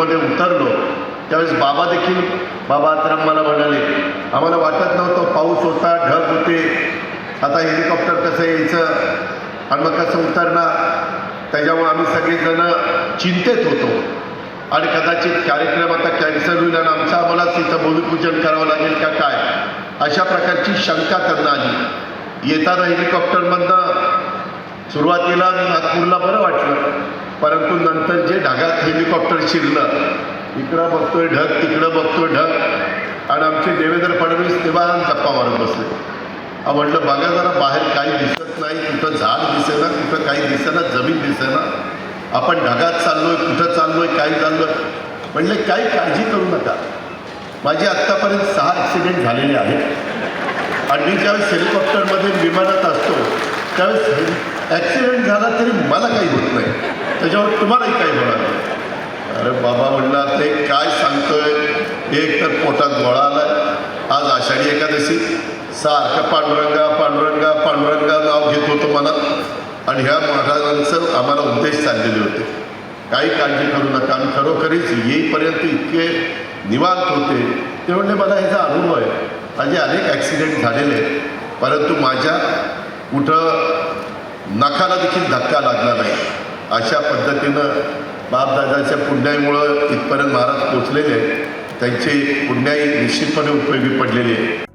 मध्ये उतरलो. त्यावेळेस बाबा देखील बाबा आत्राम मला म्हणाले आम्हाला वाटत नव्हतं पाऊस होता ढग होते. आता हेलिकॉप्टर कसं यायचं? आणि मग कसं उतरणार? त्याच्यामुळे आम्ही सगळेजण चिंतेत होतो. आणि कदाचित कार्यक्रम आता कॅन्सल होईल आणि आमचं आम्हालाच इथं भूमिपूजन करावं लागेल का काय? अशा प्रकारची शंका त्यांना आली. येताना हेलिकॉप्टरमधनं सुरुवातीला नागपूरला बरं वाटलं. परंतु नंतर जे ढगात हेलिकॉप्टर शिरलं इकडं बघतोय ढग तिकडं बघतोय ढग. आणि आमचे देवेंद्र फडणवीस तेव्हा गप्पा मारत बसले. म्हटलं बघा जरा बाहेर काही दिसत नाही कुठं झाड दिसेना कुठं काही दिसेना जमीन दिसेना. आपण ढगात चाललोय कुठं चाललोय काय चाललोय. म्हणले काही काळजी करू नका. माझे आत्तापर्यंत सहा ॲक्सिडेंट झालेले आहेत. आणि मी ज्यावेळेस हेलिकॉप्टरमध्ये विमानात असतो त्यावेळेस ॲक्सिडेंट झाला तरी मला काही होत नाही. त्याच्यावर तुम्हालाही काही होणार नाही अरे बाबा म्हणला ते काय सांगतोय? एक तर पोटात गोळा आलाय. आज आषाढी एकादशी. सारखं पांडुरंगा पांडुरंगा पांडुरंगा नाव घेत होतो मला. आणि ह्या महाराजांचं आम्हाला उद्देश चाललेले होते. काही काळजी करू नका. आणि खरोखरीच येईपर्यंत इतके निवांत होते. ते म्हणले मला ह्याचा अनुभव आहे. माझे अनेक ॲक्सिडेंट झालेले आहेत. परंतु माझ्या कुठं नखाला देखील धक्का लागला नाही. अशा पद्धतीनं बापदादाच्या पुण्याईमुळं इथपर्यंत महाराज पोचलेले आहेत. त्यांची पुण्याई निश्चितपणे उपयोगी पडलेली आहे.